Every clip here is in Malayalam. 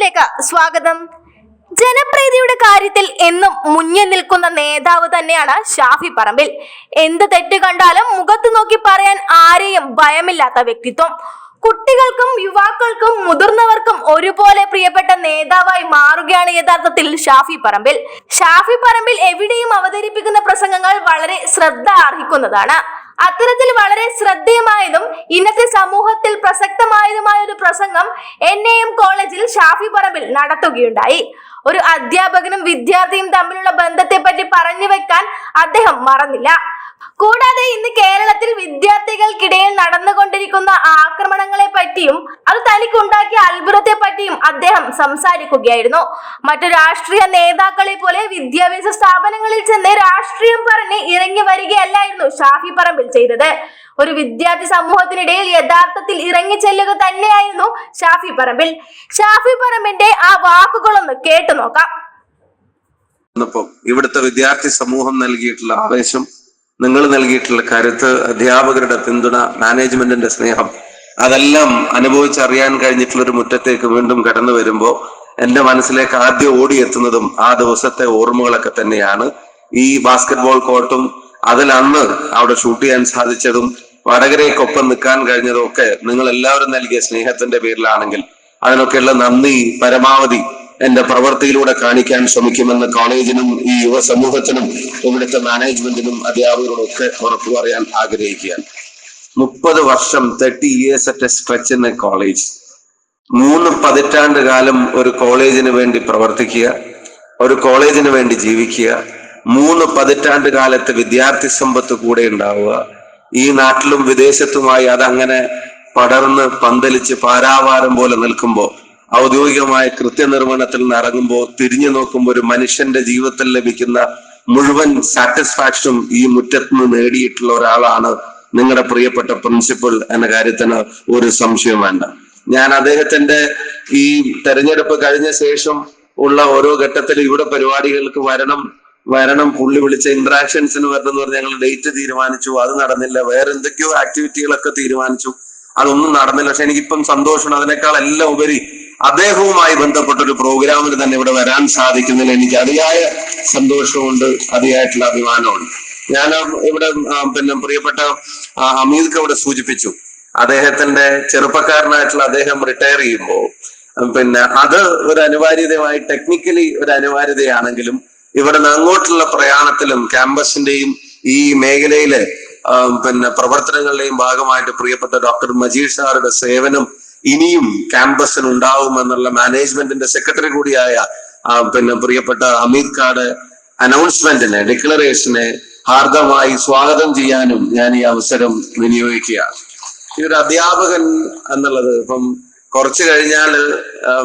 ന്യൂസിലേക്ക് സ്വാഗതം. ജനപ്രീതിയുടെ കാര്യത്തിൽ എന്നും മുന്നിൽ നിൽക്കുന്ന നേതാവ് തന്നെയാണ് ഷാഫി പറമ്പിൽ. എന്ത് തെറ്റ് കണ്ടാലും മുഖത്ത് നോക്കി പറയാൻ ആരെയും ഭയമില്ലാത്ത വ്യക്തിത്വം. കുട്ടികൾക്കും യുവാക്കൾക്കും മുതിർന്നവർക്കും ഒരുപോലെ പ്രിയപ്പെട്ട നേതാവായി മാറുകയാണ് യഥാർത്ഥത്തിൽ ഷാഫി പറമ്പിൽ. ഷാഫി പറമ്പിൽ എവിടെയും അവതരിപ്പിക്കുന്ന പ്രസംഗങ്ങൾ വളരെ ശ്രദ്ധ അർഹിക്കുന്നതാണ്. അത്തരത്തിൽ വളരെ ശ്രദ്ധേയമായതും ഇന്നത്തെ സമൂഹത്തിൽ പ്രസക്തമായതുമായ ഒരു പ്രസംഗം എൻ എ എം കോളേജിൽ ഷാഫി പറമ്പിൽ നടത്തുകയുണ്ടായി. ഒരു അധ്യാപകനും വിദ്യാർത്ഥിയും തമ്മിലുള്ള ബന്ധത്തെ പറ്റി പറഞ്ഞു വെക്കാൻ അദ്ദേഹം മറന്നില്ല. കൂടാതെ ഇന്ന് കേരളത്തിൽ വിദ്യാർത്ഥികൾക്കിടയിൽ നടന്നുകൊണ്ടിരിക്കുന്ന ആക്രമണങ്ങളെ പറ്റിയും അത് തനിക്കുണ്ടാക്കിയ അത്ഭുതത്തെ പറ്റിയും അദ്ദേഹം സംസാരിക്കുകയായിരുന്നു. മറ്റു രാഷ്ട്രീയ നേതാക്കളെ പോലെ വിദ്യാഭ്യാസ സ്ഥാപനങ്ങളിൽ ചെന്ന് രാഷ്ട്രീയം പറഞ്ഞ് ഇറങ്ങി വരികയല്ലായിരുന്നു ഷാഫി പറമ്പിൽ ചെയ്തത്. ഒരു വിദ്യാർത്ഥി സമൂഹത്തിനിടയിൽ യഥാർത്ഥത്തിൽ ഇറങ്ങി ചെല്ലുക തന്നെയായിരുന്നു ഷാഫി പറമ്പിൽ. ഷാഫി പറമ്പിന്റെ ആ വാക്കുകളൊന്ന് കേട്ടു നോക്കാം. ഇവിടുത്തെ വിദ്യാർത്ഥി സമൂഹം നൽകിയിട്ടുള്ള ആവേശം നിങ്ങൾ നൽകിയിട്ടുള്ള കരുത്ത് അധ്യാപകരുടെ പിന്തുണ മാനേജ്മെന്റിന്റെ സ്നേഹം അതെല്ലാം അനുഭവിച്ചറിയാൻ കഴിഞ്ഞിട്ടുള്ള ഒരു മുറ്റത്തേക്ക് വീണ്ടും കടന്നു വരുമ്പോൾ എന്റെ മനസ്സിലേക്ക് ആദ്യം ഓടിയെത്തുന്നതും ആ ദിവസത്തെ ഓർമ്മകളൊക്കെ തന്നെയാണ്. ഈ ബാസ്കറ്റ്ബോൾ കോർട്ടും അതിൽ അന്ന് അവിടെ ഷൂട്ട് ചെയ്യാൻ സാധിച്ചതും വടകരയ്ക്കൊപ്പം നിൽക്കാൻ കഴിഞ്ഞതും ഒക്കെ നിങ്ങൾ എല്ലാവരും നൽകിയ സ്നേഹത്തിന്റെ പേരിലാണെങ്കിൽ അതിനൊക്കെയുള്ള നന്ദി പരമാവധി എന്റെ പ്രവൃത്തിയിലൂടെ കാണിക്കാൻ ശ്രമിക്കുമെന്ന് കോളേജിനും ഈ യുവസമൂഹത്തിനും ഇവിടുത്തെ മാനേജ്മെന്റിനും അധ്യാപകരോടും ഒക്കെ ഉറപ്പു പറയാൻ ആഗ്രഹിക്കുകയാണ്. മുപ്പത് വർഷം thirty years at a stretch in a college മൂന്ന് പതിറ്റാണ്ട് കാലം ഒരു കോളേജിന് വേണ്ടി പ്രവർത്തിക്കുക ഒരു കോളേജിന് വേണ്ടി ജീവിക്കുക. മൂന്ന് പതിറ്റാണ്ട് കാലത്ത് വിദ്യാർത്ഥി സമ്പത്ത് കൂടെ ഉണ്ടാവുക. ഈ നാട്ടിലും വിദേശത്തുമായി അതങ്ങനെ പടർന്ന് പന്തലിച്ച് പാരാവാരം പോലെ നിൽക്കുമ്പോൾ ഔദ്യോഗികമായ കൃത്യനിർവഹണത്തിൽ നിന്ന് ഇറങ്ങുമ്പോൾ തിരിഞ്ഞു നോക്കുമ്പോൾ ഒരു മനുഷ്യന്റെ ജീവിതത്തിൽ ലഭിക്കുന്ന മുഴുവൻ സാറ്റിസ്ഫാക്ഷനും ഈ മുറ്റത്ത് നിന്ന് നേടിയിട്ടുള്ള ഒരാളാണ് നിങ്ങളുടെ പ്രിയപ്പെട്ട പ്രിൻസിപ്പൽ എന്ന കാര്യത്തിന് ഒരു സംശയം വേണ്ട. ഞാൻ അദ്ദേഹത്തിന്റെ ഈ തെരഞ്ഞെടുപ്പ് കഴിഞ്ഞ ശേഷം ഉള്ള ഓരോ ഘട്ടത്തിലും ഇവിടെ പരിപാടികൾക്ക് വരണം വരണം പുള്ളി വിളിച്ച ഇന്ററാക്ഷൻസിന് വരണം എന്ന് പറഞ്ഞ് ഞങ്ങൾ ഡേറ്റ് തീരുമാനിച്ചു. അത് നടന്നില്ല. വേറെ എന്തൊക്കെയോ ആക്ടിവിറ്റികളൊക്കെ തീരുമാനിച്ചു. അതൊന്നും നടന്നില്ല. പക്ഷെ എനിക്കിപ്പം സന്തോഷമാണ് അതിനേക്കാൾ എല്ലാം ഉപരി അദ്ദേഹവുമായി ബന്ധപ്പെട്ട ഒരു പ്രോഗ്രാമിന് തന്നെ ഇവിടെ വരാൻ സാധിക്കുന്നതിൽ എനിക്ക് അതിയായ സന്തോഷമുണ്ട് അതിയായിട്ടുള്ള അഭിമാനമുണ്ട്. ഞാൻ ഇവിടെ പിന്നെ പ്രിയപ്പെട്ട അമീദ് ഇവിടെ സൂചിപ്പിച്ചു. അദ്ദേഹത്തിന്റെ ചെറുപ്പക്കാരനായിട്ടുള്ള അദ്ദേഹം റിട്ടയർ ചെയ്യുമ്പോൾ പിന്നെ അത് ഒരു അനിവാര്യതമായി ടെക്നിക്കലി ഒരു അനിവാര്യതയാണെങ്കിലും ഇവിടെ നിന്ന് അങ്ങോട്ടുള്ള പ്രയാണത്തിലും ക്യാമ്പസിന്റെയും ഈ മേഖലയിലെ പിന്നെ പ്രവർത്തനങ്ങളുടെയും ഭാഗമായിട്ട് പ്രിയപ്പെട്ട ഡോക്ടർ മജീഷ് സാറുടെ സേവനം ഇനിയും ക്യാമ്പസിന് ഉണ്ടാവുമെന്നുള്ള മാനേജ്മെന്റിന്റെ സെക്രട്ടറി കൂടിയായ പിന്നെ പ്രിയപ്പെട്ട അമീർ കാട് അനൗൺസ്മെന്റിനെ ഡിക്ലറേഷനെ ഹാർദമായി സ്വാഗതം ചെയ്യാനും ഞാൻ ഈ അവസരം വിനിയോഗിക്കുകയാണ്. ഈ ഒരു അധ്യാപകൻ എന്നുള്ളത് ഇപ്പം കുറച്ചു കഴിഞ്ഞാൽ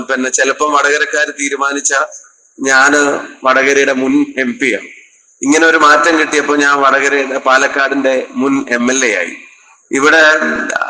പിന്നെ ചിലപ്പം വടകരക്കാർ തീരുമാനിച്ച ഞാൻ വടകരയുടെ മുൻ എം പി ആണ് ഇങ്ങനെ ഒരു മാറ്റം കിട്ടിയപ്പോൾ ഞാൻ വടകരയുടെ പാലക്കാടിന്റെ മുൻ എം എൽ എ ആയി. ഇവിടെ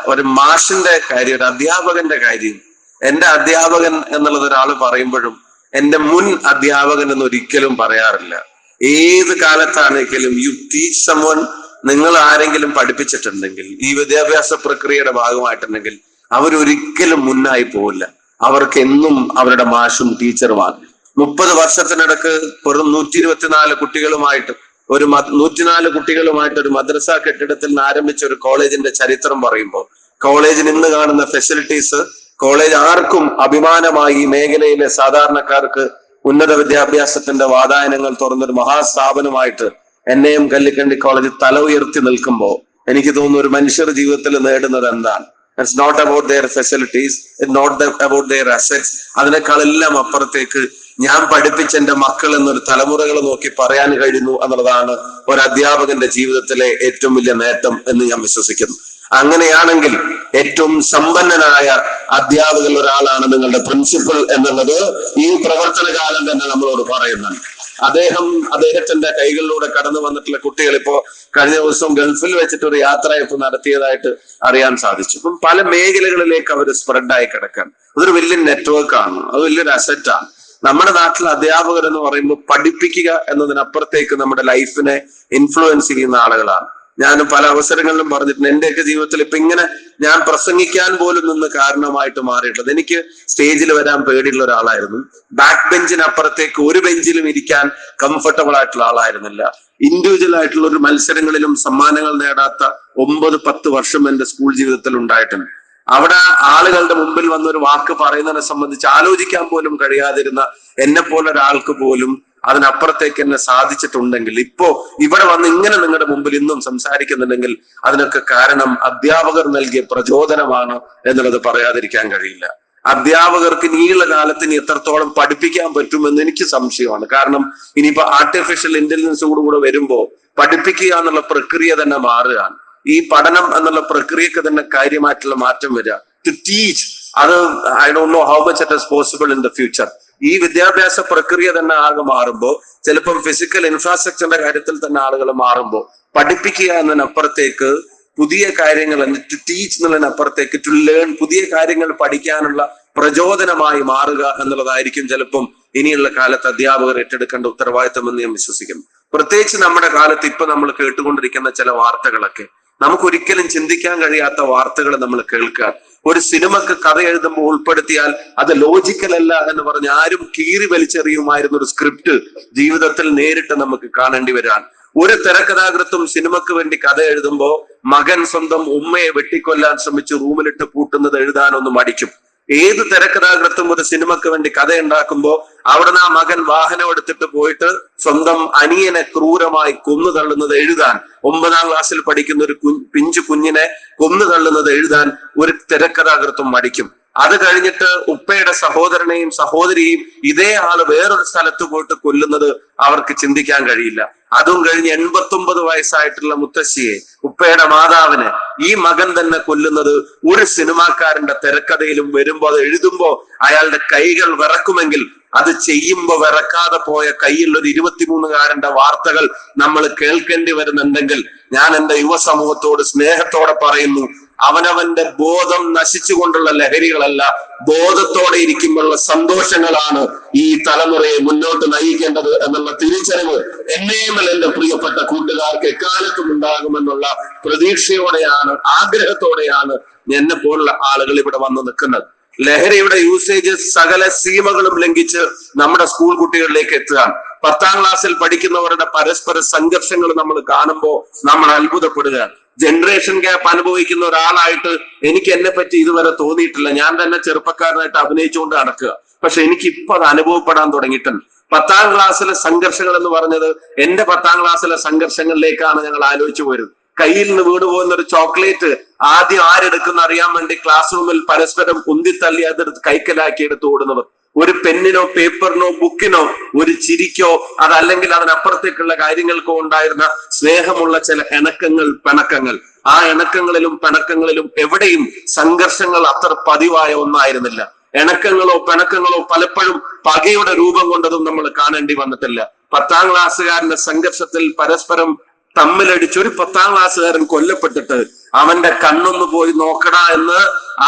ഒരു മാഷിന്റെ കാര്യം ഒരു അധ്യാപകന്റെ കാര്യം എന്റെ അധ്യാപകൻ എന്നുള്ളത് ഒരാൾ പറയുമ്പോഴും എന്റെ മുൻ അധ്യാപകൻ എന്ന് ഒരിക്കലും പറയാറില്ല. ഏത് കാലത്താണെങ്കിലും യു ടീച്ച് സമോൺ നിങ്ങൾ ആരെങ്കിലും പഠിപ്പിച്ചിട്ടുണ്ടെങ്കിൽ ഈ വിദ്യാഭ്യാസ പ്രക്രിയയുടെ ഭാഗമായിട്ടുണ്ടെങ്കിൽ അവരൊരിക്കലും മുന്നായി പോവില്ല. അവർക്ക് എന്നും അവരുടെ മാഷും ടീച്ചറുമാണ് മുപ്പത് വർഷത്തിനിടക്ക് വെറും നൂറ്റി ഇരുപത്തിനാല് കുട്ടികളുമായിട്ട് ഒരു നൂറ്റിനാല് കുട്ടികളുമായിട്ട് ഒരു മദ്രസ കെട്ടിടത്തിൽ നിന്ന് ആരംഭിച്ച ഒരു കോളേജിന്റെ ചരിത്രം പറയുമ്പോൾ കോളേജിന് ഇന്ന് കാണുന്ന ഫെസിലിറ്റീസ് കോളേജ് ആർക്കും അഭിമാനമായി ഈ മേഖലയിലെ സാധാരണക്കാർക്ക് ഉന്നത വിദ്യാഭ്യാസത്തിന്റെ വാതായനങ്ങൾ തുറന്നൊരു മഹാസ്ഥാപനമായിട്ട് N A M Kallikkandy college തല ഉയർത്തി നിൽക്കുമ്പോൾ എനിക്ക് തോന്നുന്നു ഒരു മനുഷ്യർ ജീവിതത്തിൽ നേടുന്നത് എന്താണ്? It's not about their facilities it not about their assets അതിനേക്കാളെല്ലാം അപ്പുറത്തേക്ക് ഞാൻ പഠിപ്പിച്ച എന്റെ മക്കൾ എന്നൊരു തലമുറകൾ നോക്കി പറയാൻ കഴിയുന്നു എന്നുള്ളതാണ് ഒരു അധ്യാപകന്റെ ജീവിതത്തിലെ ഏറ്റവും വലിയ നേട്ടം എന്ന് ഞാൻ വിശ്വസിക്കുന്നു. അങ്ങനെയാണെങ്കിൽ ഏറ്റവും സമ്പന്നനായ അധ്യാപകൻ ഒരാളാണ് നിങ്ങളുടെ പ്രിൻസിപ്പൽ എന്നുള്ളത് ഈ പ്രവർത്തന കാലം തന്നെ നമ്മളോട് പറയുന്നുണ്ട്. അദ്ദേഹം അദ്ദേഹത്തിന്റെ കൈകളിലൂടെ കടന്നു വന്നിട്ടുള്ള കുട്ടികൾ ഇപ്പോ കഴിഞ്ഞ ദിവസം ഗൾഫിൽ വെച്ചിട്ട് ഒരു യാത്ര ഇപ്പൊ നടത്തിയതായിട്ട് അറിയാൻ സാധിച്ചു. ഇപ്പം പല മേഖലകളിലേക്ക് അവർ സ്പ്രെഡായി കിടക്കാൻ. അതൊരു വലിയ നെറ്റ്വർക്ക് ആണ്. അത് വലിയൊരു അസറ്റാണ് നമ്മുടെ നാട്ടിൽ അധ്യാപകർ എന്ന് പറയുമ്പോൾ പഠിപ്പിക്കുക എന്നതിനപ്പുറത്തേക്ക് നമ്മുടെ ലൈഫിനെ ഇൻഫ്ലുവൻസ് ചെയ്യുന്ന ആളുകളാണ്. ഞാൻ പല അവസരങ്ങളിലും പറഞ്ഞിട്ടുണ്ട്. എന്റെയൊക്കെ ജീവിതത്തിൽ ഇപ്പൊ ഇങ്ങനെ ഞാൻ പ്രസംഗിക്കാൻ പോലും നിന്ന് കാരണമായിട്ട് മാറിയിട്ടുള്ളത്. എനിക്ക് സ്റ്റേജിൽ വരാൻ പേടിയുള്ള ഒരാളായിരുന്നു. ബാക്ക് ബെഞ്ചിനപ്പുറത്തേക്ക് ഒരു ബെഞ്ചിലും ഇരിക്കാൻ കംഫർട്ടബിൾ ആയിട്ടുള്ള ആളായിരുന്നില്ല. ഇൻഡിവിജ്വൽ ആയിട്ടുള്ള ഒരു മത്സരങ്ങളിലും സമ്മാനങ്ങൾ നേടാത്ത ഒമ്പത് പത്ത് വർഷം എന്റെ സ്കൂൾ ജീവിതത്തിൽ ഉണ്ടായിട്ടുണ്ട്. അവിടെ ആളുകളുടെ മുമ്പിൽ വന്ന ഒരു വാക്ക് പറയുന്നതിനെ സംബന്ധിച്ച് ആലോചിക്കാൻ പോലും കഴിയാതിരുന്ന എന്നെ പോലെ ഒരാൾക്ക് പോലും അതിനപ്പുറത്തേക്ക് എന്നെ സാധിച്ചിട്ടുണ്ടെങ്കിൽ ഇപ്പോ ഇവിടെ വന്ന് ഇങ്ങനെ നിങ്ങളുടെ മുമ്പിൽ ഇന്നും സംസാരിക്കുന്നുണ്ടെങ്കിൽ അതിനൊക്കെ കാരണം അധ്യാപകർ നൽകിയ പ്രചോദനമാണ് എന്നുള്ളത് പറയാതിരിക്കാൻ കഴിയില്ല. അധ്യാപകർക്ക് ഇനിയുള്ള കാലത്തിന് എത്രത്തോളം പഠിപ്പിക്കാൻ പറ്റുമെന്ന് എനിക്ക് സംശയമാണ്. കാരണം ഇനിയിപ്പോ ആർട്ടിഫിഷ്യൽ ഇന്റലിജൻസ് കൂടെ വരുമ്പോൾ വരുമ്പോ പഠിപ്പിക്കുക എന്നുള്ള പ്രക്രിയ തന്നെ മാറുകയാണ്. ഈ പഠനം എന്നുള്ള പ്രക്രിയക്ക് തന്നെ കാര്യമായിട്ടുള്ള മാറ്റം വരിക. ടു ടീച്ച് അത് I don't know how much it is possible in the future ഈ വിദ്യാഭ്യാസ പ്രക്രിയ തന്നെ ആകെ മാറുമ്പോൾ ചിലപ്പം ഫിസിക്കൽ ഇൻഫ്രാസ്ട്രക്ചറിന്റെ കാര്യത്തിൽ തന്നെ ആളുകൾ മാറുമ്പോൾ പഠിപ്പിക്കുക എന്നതിനപ്പുറത്തേക്ക് പുതിയ കാര്യങ്ങൾ ടു ടീച്ച് എന്നുള്ളതിനപ്പുറത്തേക്ക് ടു ലേൺ പുതിയ കാര്യങ്ങൾ പഠിക്കാനുള്ള പ്രചോദനമായി മാറുക എന്നുള്ളതായിരിക്കും ചിലപ്പം ഇനിയുള്ള കാലത്ത് അധ്യാപകർ ഏറ്റെടുക്കേണ്ട ഉത്തരവാദിത്തം എന്ന് ഞാൻ വിശ്വസിക്കുന്നു. പ്രത്യേകിച്ച് നമ്മുടെ കാലത്ത് ഇപ്പൊ നമ്മൾ കേട്ടുകൊണ്ടിരിക്കുന്ന ചില വാർത്തകളൊക്കെ. നമുക്കൊരിക്കലും ചിന്തിക്കാൻ കഴിയാത്ത വാർത്തകൾ നമ്മൾ കേൾക്കുക. ഒരു സിനിമക്ക് കഥ എഴുതുമ്പോൾ ഉൾപ്പെടുത്തിയാൽ അത് ലോജിക്കൽ അല്ല എന്ന് പറഞ്ഞ് ആരും കീറി വലിച്ചെറിയുമായിരുന്ന ഒരു സ്ക്രിപ്റ്റ് ജീവിതത്തിൽ നേരിട്ട് നമുക്ക് കാണേണ്ടി വരാൻ. ഒരു തിരക്കഥാകൃത്തും സിനിമക്ക് വേണ്ടി കഥ എഴുതുമ്പോൾ മകൻ സ്വന്തം ഉമ്മയെ വെട്ടിക്കൊല്ലാൻ ശ്രമിച്ച് റൂമിലിട്ട് പൂട്ടുന്നത് എഴുതാനൊന്നും മടിക്കും. ഏത് തിരക്കഥാകൃത്തും ഒരു സിനിമക്ക് വേണ്ടി കഥ ഉണ്ടാക്കുമ്പോ അവിടുന്ന് ആ മകൻ വാഹനം എടുത്തിട്ട് പോയിട്ട് സ്വന്തം അനിയനെ ക്രൂരമായി കൊന്നു തള്ളുന്നത് എഴുതാൻ ഒമ്പതാം ക്ലാസ്സിൽ പഠിക്കുന്ന ഒരു കു പിഞ്ചു കുഞ്ഞിനെ കൊന്നു തള്ളുന്നത് എഴുതാൻ ഒരു തിരക്കഥാകൃത്തും മടിക്കും. അത് കഴിഞ്ഞിട്ട് ഉപ്പയുടെ സഹോദരനെയും സഹോദരിയും ഇതേ ആൾ വേറൊരു സ്ഥലത്ത് പോയിട്ട് കൊല്ലുന്നത് അവർക്ക് ചിന്തിക്കാൻ കഴിയില്ല. അതും കഴിഞ്ഞ് എൺപത്തി ഒമ്പത് വയസ്സായിട്ടുള്ള മുത്തശ്ശിയെ ഉപ്പയുടെ മാതാവിനെ ഈ മകൻ തന്നെ കൊല്ലുന്നത് ഒരു സിനിമാക്കാരന്റെ തിരക്കഥയിലും വരുമ്പോ അത് എഴുതുമ്പോ അയാളുടെ കൈകൾ വിറക്കുമെങ്കിൽ അത് ചെയ്യുമ്പോ വിറക്കാതെ പോയ കയ്യിൽ ഒരു ഇരുപത്തിമൂന്നുകാരന്റെ വാർത്തകൾ നമ്മൾ കേൾക്കേണ്ടി വരുന്നുണ്ടെങ്കിൽ ഞാൻ എന്റെ യുവസമൂഹത്തോട് സ്നേഹത്തോടെ പറയുന്നു അവനവന്റെ ബോധം നശിച്ചുകൊണ്ടുള്ള ലഹരികളല്ല ബോധത്തോടെ ഇരിക്കുമ്പോഴുള്ള സന്തോഷങ്ങളാണ് ഈ തലമുറയെ മുന്നോട്ട് നയിക്കേണ്ടത് എന്നുള്ള തിരിച്ചറിവ് എന്നെയുമല്ല എന്റെ പ്രിയപ്പെട്ട കൂട്ടുകാർക്ക് എക്കാലത്തും ഉണ്ടാകുമെന്നുള്ള പ്രതീക്ഷയോടെയാണ് ആഗ്രഹത്തോടെയാണ് എന്നെ പോലുള്ള ആളുകൾ ഇവിടെ വന്ന് നിൽക്കുന്നത്. ലഹരിയുടെ യൂസേജ് സകല സീമകളും ലംഘിച്ച് നമ്മുടെ സ്കൂൾ കുട്ടികളിലേക്ക് എത്തുകയാണ്. പത്താം ക്ലാസ്സിൽ പഠിക്കുന്നവരുടെ പരസ്പര സംഘർഷങ്ങൾ നമ്മൾ കാണുമ്പോൾ നമ്മൾ അത്ഭുതപ്പെടുകയാണ്. ജനറേഷൻ ഗ്യാപ്പ് അനുഭവിക്കുന്ന ഒരാളായിട്ട് എനിക്ക് എന്നെ പറ്റി ഇതുവരെ തോന്നിയിട്ടില്ല. ഞാൻ തന്നെ ചെറുപ്പക്കാരനായിട്ട് അഭിനയിച്ചുകൊണ്ട് നടക്കുക. പക്ഷെ എനിക്ക് ഇപ്പൊ അത് അനുഭവപ്പെടാൻ തുടങ്ങിയിട്ടുണ്ട്. പത്താം ക്ലാസ്സിലെ സംഘർഷങ്ങൾ എന്ന് പറഞ്ഞത് എന്റെ പത്താം ക്ലാസ്സിലെ സംഘർഷങ്ങളിലേക്കാണ് ഞങ്ങൾ ആലോചിച്ചു പോരുന്നത്. കയ്യിൽ നിന്ന് വീട് പോകുന്ന ഒരു ചോക്ലേറ്റ് ആദ്യം ആരെടുക്കുന്ന അറിയാൻ വേണ്ടി ക്ലാസ് റൂമിൽ പരസ്പരം ഉന്തിത്തള്ളി അതെടുത്ത് കൈക്കലാക്കി എടുത്ത് ഓടുന്നവർ. ഒരു പെന്നിനോ പേപ്പറിനോ ബുക്കിനോ ഒരു ചിരിക്കോ അതല്ലെങ്കിൽ അതിനപ്പുറത്തേക്കുള്ള കാര്യങ്ങൾക്കോ ഉണ്ടായിരുന്ന സ്നേഹമുള്ള ചില ഇണക്കങ്ങൾ പിണക്കങ്ങൾ. ആ ഇണക്കങ്ങളിലും പിണക്കങ്ങളിലും എവിടെയും സംഘർഷങ്ങൾ അത്ര പതിവായ ഒന്നായിരുന്നില്ല. ഇണക്കങ്ങളോ പിണക്കങ്ങളോ പലപ്പോഴും പകയുടെ രൂപം കൊണ്ടതും നമ്മൾ കാണേണ്ടി വന്നിട്ടില്ല. പത്താം ക്ലാസ്സുകാരന്റെ സംഘർഷത്തിൽ പരസ്പരം തമ്മിലടിച്ച് ഒരു പത്താം ക്ലാസ്സുകാരൻ കൊല്ലപ്പെട്ടിട്ട് അവന്റെ കണ്ണൊന്ന് പോയി നോക്കടാ എന്ന്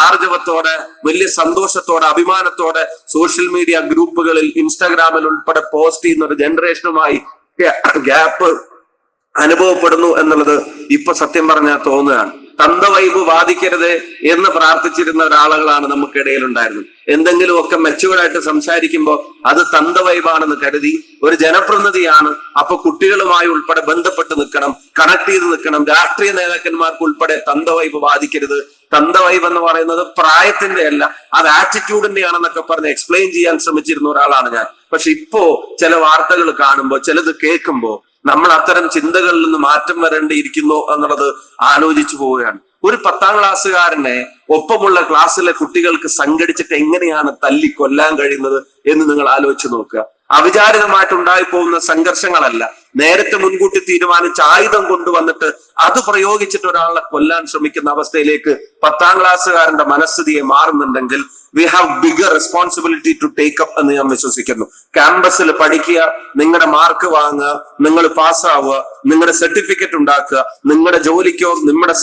ആർജവത്തോടെ വലിയ സന്തോഷത്തോടെ അഭിമാനത്തോടെ സോഷ്യൽ മീഡിയ ഗ്രൂപ്പുകളിൽ ഇൻസ്റ്റാഗ്രാമിൽ ഉൾപ്പെടെ പോസ്റ്റ് ചെയ്യുന്ന ഒരു ജനറേഷനുമായി ഗ്യാപ്പ് അനുഭവപ്പെടുന്നു എന്നുള്ളത് ഇപ്പൊ സത്യം പറഞ്ഞാൽ തോന്നുകയാണ്. തന്തവൈബ് ബാധിക്കരുത് എന്ന് പ്രാർത്ഥിച്ചിരുന്ന ഒരാളുകളാണ് നമുക്കിടയിൽ ഉണ്ടായിരുന്നത് എന്തെങ്കിലുമൊക്കെ മെച്ചുകളായിട്ട് സംസാരിക്കുമ്പോൾ അത് തന്തവൈബാണെന്ന് കരുതി ഒരു ജനപ്രതിനിധിയാണ്. അപ്പൊ കുട്ടികളുമായി ഉൾപ്പെടെ ബന്ധപ്പെട്ട് നിൽക്കണം കണക്ട് ചെയ്ത് നിൽക്കണം. രാഷ്ട്രീയ നേതാക്കന്മാർക്ക് ഉൾപ്പെടെ തന്തവൈബ് ബാധിക്കരുത് തന്തവൈബ് എന്ന് പറയുന്നത് പ്രായത്തിന്റെ അല്ല അത് ആറ്റിറ്റ്യൂഡിന്റെ ആണെന്നൊക്കെ പറഞ്ഞ് എക്സ്പ്ലെയിൻ ചെയ്യാൻ ശ്രമിച്ചിരുന്ന ഒരാളാണ് ഞാൻ. പക്ഷെ ഇപ്പോ ചില വാർത്തകൾ കാണുമ്പോൾ ചിലത് കേൾക്കുമ്പോൾ നമ്മൾ അത്തരം ചിന്തകളിൽ നിന്ന് മാറ്റം വരേണ്ടിയിരിക്കുന്നു എന്നുള്ളത് ആലോചിച്ചു പോവുകയാണ്. ഒരു പത്താം ക്ലാസ്സുകാരനെ ഒപ്പമുള്ള ക്ലാസ്സിലെ കുട്ടികൾക്ക് സംഘടിച്ചിട്ട് എങ്ങനെയാണ് തല്ലി കൊല്ലാൻ കഴിയുന്നത് എന്ന് നിങ്ങൾ ആലോചിച്ച് നോക്കുക. അവിചാരിതമായിട്ട് ഉണ്ടായി പോകുന്ന സംഘർഷങ്ങളല്ല. നേരത്തെ മുൻകൂട്ടി തീരുമാനിച്ച ആയുധം കൊണ്ടുവന്നിട്ട് അത് പ്രയോഗിച്ചിട്ട് ഒരാളെ കൊല്ലാൻ ശ്രമിക്കുന്ന അവസ്ഥയിലേക്ക് പത്താം ക്ലാസ്സുകാരന്റെ മനസ്ഥിതിയെ മാറുന്നുണ്ടെങ്കിൽ we have bigger responsibility to take up എന്ന് ഞാൻ വിശ്വസിക്കുന്നു. ക്യാമ്പസിൽ പഠിക്കുക നിങ്ങളുടെ മാർക്ക് വാങ്ങുക നിങ്ങൾ പാസ്സാവുക നിങ്ങളുടെ സർട്ടിഫിക്കറ്റ് ഉണ്ടാക്കുക നിങ്ങളുടെ ജോലിക്കോ നിങ്ങളുടെ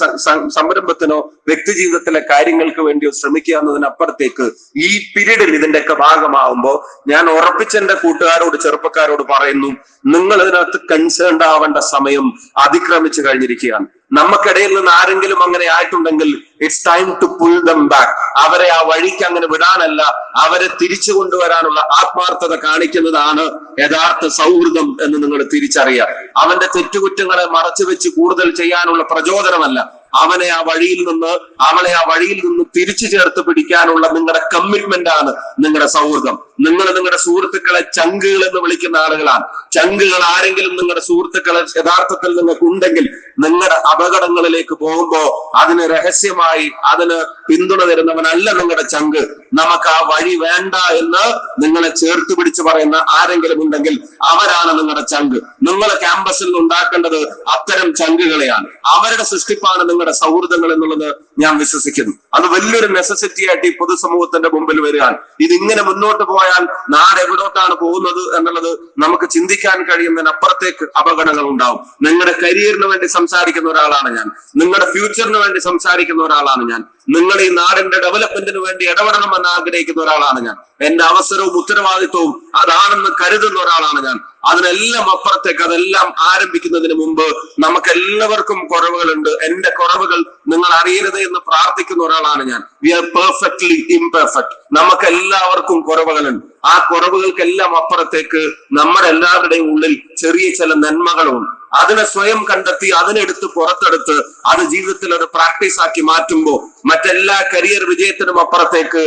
സംരംഭത്തിനോ വ്യക്തി ജീവിതത്തിലെ കാര്യങ്ങൾക്ക് വേണ്ടിയോ ശ്രമിക്കുക എന്നതിനപ്പുറത്തേക്ക് ഈ പീരീഡിൽ ഇതിന്റെയൊക്കെ ഭാഗമാവുമ്പോൾ ഞാൻ ഉറപ്പിച്ചെന്റെ കൂട്ടുകാരോട് ചെറുപ്പക്കാരോട് പറയുന്നു നിങ്ങൾ ഇതിനകത്ത് കൺസേൺഡ് ആവേണ്ട സമയം അതിക്രമിച്ചു കഴിഞ്ഞിരിക്കുകയാണ്. നമുക്കിടയിൽ നിന്ന് ആരെങ്കിലും അങ്ങനെ ആയിട്ടുണ്ടെങ്കിൽ it's time to pull them back അവരെ ആ വഴിക്ക് അങ്ങനെ വിടാനല്ല അവരെ തിരിച്ചു കൊണ്ടുവരാനുള്ള ആത്മാർത്ഥത കാണിക്കുന്നതാണ് യഥാർത്ഥ സൗഹൃദം എന്ന് നിങ്ങൾ തിരിച്ചറിയാം അവന്റെ തെറ്റുകുറ്റങ്ങളെ മറച്ചു വെച്ച് കൂടുതൽ ചെയ്യാനുള്ള പ്രചോദനമല്ല. അവനെ ആ വഴിയിൽ നിന്ന് അവളെ ആ വഴിയിൽ നിന്ന് തിരിച്ചു ചേർത്ത് പിടിക്കാനുള്ള നിങ്ങളുടെ കമ്മിറ്റ്മെന്റ് ആണ് നിങ്ങളുടെ സൗഹൃദം. നിങ്ങൾ നിങ്ങളുടെ സുഹൃത്തുക്കളെ ചങ്കുകൾ എന്ന് വിളിക്കുന്ന ആളുകളാണ്. ചങ്കുകൾ ആരെങ്കിലും നിങ്ങളുടെ സുഹൃത്തുക്കളെ യഥാർത്ഥത്തിൽ നിങ്ങൾക്ക് ഉണ്ടെങ്കിൽ നിങ്ങളുടെ അപകടങ്ങളിലേക്ക് പോകുമ്പോ അതിന് രഹസ്യമായി അതിന് പിന്തുണ തരുന്നവനല്ല നിങ്ങളുടെ ചങ്ക്. നമുക്ക് ആ വഴി വേണ്ട എന്ന് നിങ്ങളെ ചേർത്ത് പിടിച്ച് പറയുന്ന ആരെങ്കിലും ഉണ്ടെങ്കിൽ അവരാണ് നിങ്ങളുടെ ചങ്ക്. നിങ്ങളെ ക്യാമ്പസിൽ ഉണ്ടാക്കേണ്ടത് അത്തരം ചങ്കുകളെയാണ്. അവരുടെ സൃഷ്ടിപ്പാണ് നിങ്ങളുടെ സൗഹൃദങ്ങൾ എന്നുള്ളത് ഞാൻ വിശ്വസിക്കുന്നു. അത് വലിയൊരു നെസസിറ്റി ആയിട്ട് ഈ പൊതുസമൂഹത്തിന്റെ മുമ്പിൽ വരികയാണ്. ഇതിങ്ങനെ മുന്നോട്ട് പോയാൽ നാട് എവിടോട്ടാണ് പോകുന്നത് എന്നുള്ളത് നമുക്ക് ചിന്തിക്കാൻ കഴിയുന്നതിനപ്പുറത്തേക്ക് അപകടങ്ങൾ ഉണ്ടാവും. നിങ്ങളുടെ കരിയറിന് വേണ്ടി സംസാരിക്കുന്ന ഒരാളാണ് ഞാൻ. നിങ്ങളുടെ ഫ്യൂച്ചറിന് വേണ്ടി സംസാരിക്കുന്ന ഒരാളാണ് ഞാൻ. നിങ്ങൾ ഈ നാടിന്റെ ഡെവലപ്മെന്റിന് വേണ്ടി ഇടപെടണമെന്ന് ആഗ്രഹിക്കുന്ന ഒരാളാണ് ഞാൻ. എന്റെ അവസരവും ഉത്തരവാദിത്വവും അതാണെന്ന് കരുതുന്ന ഒരാളാണ് ഞാൻ. അതിനെല്ലാം അപ്പുറത്തേക്ക് അതെല്ലാം ആരംഭിക്കുന്നതിന് മുമ്പ് നമുക്ക് എല്ലാവർക്കും കുറവുകളുണ്ട്. എന്റെ കുറവുകൾ നിങ്ങൾ അറിയരുത് എന്ന് പ്രാർത്ഥിക്കുന്ന ഒരാളാണ് ഞാൻ. വി ആർ പെർഫെക്റ്റ്ലി ഇംപെർഫെക്റ്റ് നമുക്ക് എല്ലാവർക്കും കുറവുകളുണ്ട്. ആ കുറവുകൾക്കെല്ലാം അപ്പുറത്തേക്ക് നമ്മുടെ എല്ലാവരുടെയും ഉള്ളിൽ ചെറിയ ചില നന്മകളുണ്ട്. അതിനെ സ്വയം കണ്ടെത്തി അതിനെടുത്ത് പുറത്തെടുത്ത് അത് ജീവിതത്തിൽ അത് പ്രാക്ടീസ് ആക്കി മാറ്റുമ്പോൾ മറ്റെല്ലാ കരിയർ വിജയത്തിനും അപ്പുറത്തേക്ക്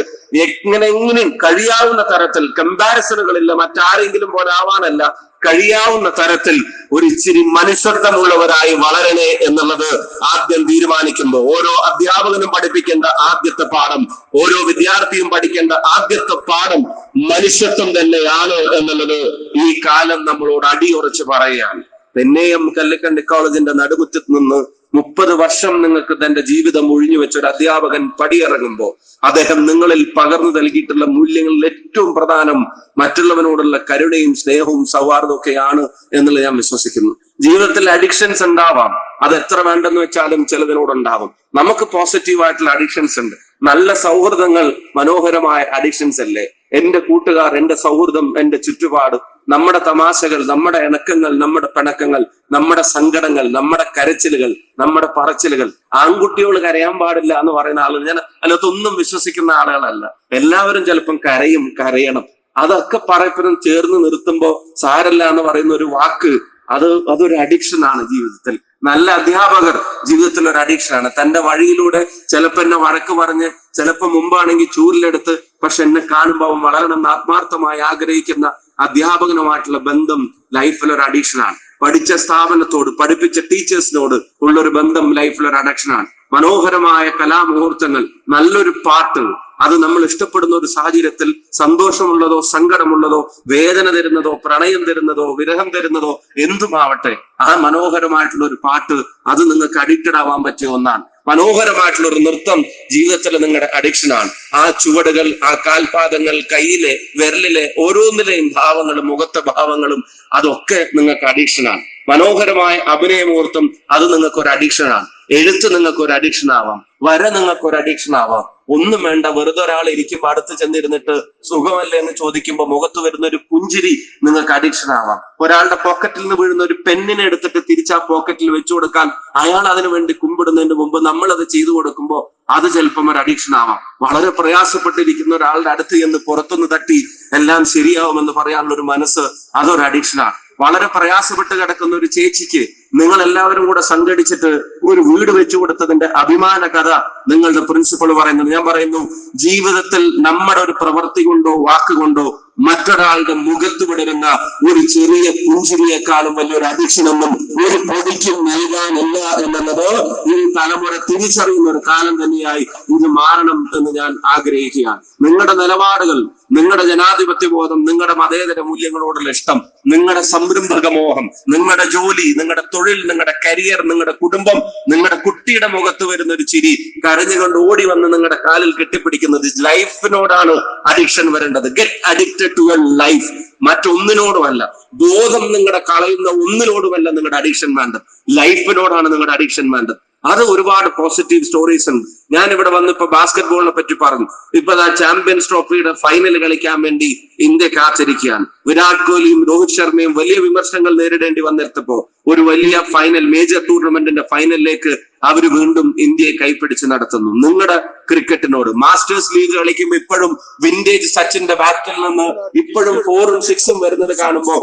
എങ്ങനെ എങ്ങനെയും കഴിയാവുന്ന തരത്തിൽ കമ്പാരിസണുകളില്ല മറ്റാരെങ്കിലും പോലെ ആവാനല്ല കഴിയാവുന്ന തരത്തിൽ ഒരു ഇച്ചിരി മനുഷ്യത്വമുള്ളവരായി വളരണേ എന്നുള്ളത് ആദ്യം തീരുമാനിക്കുമ്പോൾ ഓരോ അധ്യാപകനും പഠിപ്പിക്കേണ്ട ആദ്യത്തെ പാഠം ഓരോ വിദ്യാർത്ഥിയും പഠിക്കേണ്ട ആദ്യത്തെ പാഠം മനുഷ്യത്വം തന്നെയാണ് എന്നുള്ളത് ഈ കാലം നമ്മളോട് അടിയുറച്ച് പറയുകയാണ്. തെന്നേയം കല്ലിക്കണ്ടി കോളേജിന്റെ നടുമുറ്റത്ത് നിന്ന് മുപ്പത് വർഷം നിങ്ങൾക്ക് തന്റെ ജീവിതം ഒഴിഞ്ഞു വെച്ച ഒരു അധ്യാപകൻ പടിയിറങ്ങുമ്പോൾ അദ്ദേഹം നിങ്ങളിൽ പകർന്നു നൽകിയിട്ടുള്ള മൂല്യങ്ങളിൽ ഏറ്റവും പ്രധാനം മറ്റുള്ളവനോടുള്ള കരുണയും സ്നേഹവും സൗഹാർദ്ദവും ഒക്കെയാണ് എന്നുള്ളത് ഞാൻ വിശ്വസിക്കുന്നു. ജീവിതത്തിൽ അഡിക്ഷൻസ് ഉണ്ടാവാം. അത് എത്ര വേണ്ടെന്ന് വെച്ചാലും ചിലതിനോടുണ്ടാവും. നമുക്ക് പോസിറ്റീവ് ആയിട്ടുള്ള അഡിക്ഷൻസ് ഉണ്ട്. നല്ല സൗഹൃദങ്ങൾ മനോഹരമായ അഡിക്ഷൻസ് അല്ലേ? എന്റെ കൂട്ടുകാർ എന്റെ സൗഹൃദം എന്റെ ചുറ്റുപാട് നമ്മുടെ തമാശകൾ നമ്മുടെ ഇണക്കങ്ങൾ നമ്മുടെ പിണക്കങ്ങൾ നമ്മുടെ സങ്കടങ്ങൾ നമ്മുടെ കരച്ചിലുകൾ നമ്മുടെ പറച്ചിലുകൾ. ആൺകുട്ടികൾ കരയാൻ പാടില്ല എന്ന് പറയുന്ന ആളുകൾ. ഞാൻ അതിനകത്തൊന്നും വിശ്വസിക്കുന്ന ആളുകളല്ല. എല്ലാവരും ചിലപ്പം കരയും കരയണം. അതൊക്കെ പറയപ്പെടും ചേർന്ന് നിർത്തുമ്പോൾ സാരല്ല എന്ന് പറയുന്ന ഒരു വാക്ക് അത് അതൊരു അഡിക്ഷൻ ആണ് ജീവിതത്തിൽ. നല്ല അധ്യാപകർ ജീവിതത്തിൽ ഒരു അഡിക്ഷൻ ആണ്. തന്റെ വഴിയിലൂടെ ചിലപ്പോ എന്നെ വഴക്ക് പറഞ്ഞ് ചിലപ്പോ മുമ്പാണെങ്കിൽ ചൂരിലെടുത്ത് പക്ഷെ എന്നെ കാണുമ്പോൾ അവൻ വളരണം ആത്മാർത്ഥമായി ആഗ്രഹിക്കുന്ന അധ്യാപകനുമായിട്ടുള്ള ബന്ധം ലൈഫിൽ ഒരു അഡിക്ഷൻ ആണ്. പഠിച്ച സ്ഥാപനത്തോട് പഠിപ്പിച്ച ടീച്ചേഴ്സിനോട് ഉള്ള ഒരു ബന്ധം ലൈഫിൽ ഒരു അഡിക്ഷൻ ആണ്. മനോഹരമായ കലാമുഹൂർത്തങ്ങൾ നല്ലൊരു പാട്ട് അത് നമ്മൾ ഇഷ്ടപ്പെടുന്ന ഒരു സാഹചര്യത്തിൽ സന്തോഷമുള്ളതോ സങ്കടമുള്ളതോ വേദന തരുന്നതോ പ്രണയം തരുന്നതോ വിരഹം തരുന്നതോ എന്തുമാവട്ടെ ആ മനോഹരമായിട്ടുള്ള ഒരു പാട്ട് അത് നിങ്ങൾക്ക് അഡിക്റ്റഡ് ആവാൻ പറ്റിയ ഒന്നാണ്. മനോഹരമായിട്ടുള്ള ഒരു നൃത്തം ജീവിതത്തിൽ നിങ്ങളുടെ അഡിക്ഷൻ ആണ്. ആ ചുവടുകൾ ആ കാൽപാദങ്ങൾ കയ്യിലെ വിരലിലെ ഓരോന്നിലെയും ഭാവങ്ങളും മുഖത്തെ ഭാവങ്ങളും അതൊക്കെ നിങ്ങൾക്ക് അഡിക്ഷൻ ആണ്. മനോഹരമായ അഭിനയമുഹൂർത്തം അത് നിങ്ങൾക്ക് ഒരു അഡിക്ഷൻ ആണ്. എഴുത്ത് നിങ്ങൾക്ക് ഒരു അഡിക്ഷൻ ആവാം. വര നിങ്ങൾക്ക് ഒരു അഡിക്ഷൻ ആവാം. ഒന്നും വേണ്ട വെറുതെ ഒരാൾ ഇരിക്കും അടുത്ത് ചെന്നിരുന്നിട്ട് സുഖമല്ലേ എന്ന് ചോദിക്കുമ്പോൾ മുഖത്ത് വരുന്ന ഒരു പുഞ്ചിരി നിങ്ങൾക്ക് അഡിക്ഷൻ ആവാം. ഒരാളുടെ പോക്കറ്റിൽ നിന്ന് വീഴുന്ന ഒരു പെണ്ണിനെ എടുത്തിട്ട് തിരിച്ച് ആ പോക്കറ്റിൽ വെച്ചു കൊടുക്കാൻ അയാൾ അതിനു വേണ്ടി കുമ്പിടുന്നതിന് മുമ്പ് നമ്മൾ അത് ചെയ്തു കൊടുക്കുമ്പോൾ അത് ചിലപ്പം ഒരു അഡിക്ഷൻ ആവാം. വളരെ പ്രയാസപ്പെട്ടിരിക്കുന്ന ഒരാളുടെ അടുത്ത് എന്ന് പുറത്തുനിന്ന് തട്ടി എല്ലാം ശരിയാവുമെന്ന് പറയാനുള്ള ഒരു മനസ്സ് അതൊരു അഡിക്ഷനാണ് വളരെ പ്രയാസപ്പെട്ട് കിടക്കുന്ന ഒരു ചേച്ചിക്ക് നിങ്ങൾ എല്ലാവരും കൂടെ സംഘടിച്ചിട്ട് ഒരു വീട് വെച്ചു കൊടുത്തതിന്റെ അഭിമാന കഥ നിങ്ങളുടെ പ്രിൻസിപ്പൾ പറയുന്നത്. ഞാൻ പറയുന്നു ജീവിതത്തിൽ നമ്മുടെ ഒരു പ്രവൃത്തി കൊണ്ടോ വാക്കുകൊണ്ടോ മറ്റൊരാളുടെ മുഖത്ത് വിടരുന്ന ഒരു ചെറിയ പുഞ്ചിരിയെക്കാളും വലിയൊരു അഡിക്ഷനൊന്നും ഒരു പൊടിക്കും നൽകാനില്ല എന്നുള്ളത് ഈ തലമുറ തിരിച്ചറിയുന്ന ഒരു കാലം തന്നെയായി ഇത് മാറണം എന്ന് ഞാൻ ആഗ്രഹിക്കുകയാണ്. നിങ്ങളുടെ നിലപാടുകൾ നിങ്ങളുടെ ജനാധിപത്യ ബോധം നിങ്ങളുടെ മതേതര മൂല്യങ്ങളോടുള്ള ഇഷ്ടം നിങ്ങളുടെ സംരംഭക മോഹം നിങ്ങളുടെ ജോലി നിങ്ങളുടെ തൊഴിൽ നിങ്ങളുടെ കരിയർ നിങ്ങളുടെ കുടുംബം നിങ്ങളുടെ കുട്ടിയുടെ മുഖത്ത് വരുന്ന ഒരു ചിരി കരഞ്ഞുകൊണ്ട് ഓടി വന്ന് നിങ്ങളുടെ കാലിൽ കെട്ടിപ്പിടിക്കുന്നത് ലൈഫിനോടാണ് അഡിക്ഷൻ വരേണ്ടത്. Get addicted to a life മറ്റൊന്നിനോടുമല്ല. ബോധം നിങ്ങളുടെ കളയുന്ന ഒന്നിനോടുമല്ല നിങ്ങളുടെ അഡിക്ഷൻ വേണ്ടത്. ലൈഫിനോടാണ് നിങ്ങളുടെ അഡിക്ഷൻ വേണ്ടത്. അത് ഒരുപാട് പോസിറ്റീവ് സ്റ്റോറീസ് ഉണ്ട്. ഞാൻ ഇവിടെ വന്ന് ഇപ്പൊ ബാസ്കറ്റ് ബോളിനെ പറ്റി പറഞ്ഞു. ഇപ്പൊ ചാമ്പ്യൻസ് ട്രോഫിയുടെ ഫൈനൽ കളിക്കാൻ വേണ്ടി ഇന്ത്യ കാത്തിരിക്കുകയാണ്. വിരാട് കോഹ്ലിയും രോഹിത് ശർമ്മയും വലിയ വിമർശനങ്ങൾ നേരിടേണ്ടി വന്നിരുത്തപ്പോ ഒരു വലിയ ഫൈനൽ മേജർ ടൂർണമെന്റിന്റെ ഫൈനലിലേക്ക് അവർ വീണ്ടും ഇന്ത്യയെ കൈപ്പിടിച്ച് നടത്തുന്നു. നിങ്ങളുടെ ക്രിക്കറ്റിനോട് മാസ്റ്റേഴ്സ് ലീഗ് കളിക്കുമ്പോൾ ഇപ്പോഴും വിന്റേജ് സച്ചിന്റെ ബാറ്റിൽ നിന്ന് ഇപ്പോഴും ഫോറും സിക്സും വരുന്നത് കാണുമ്പോൾ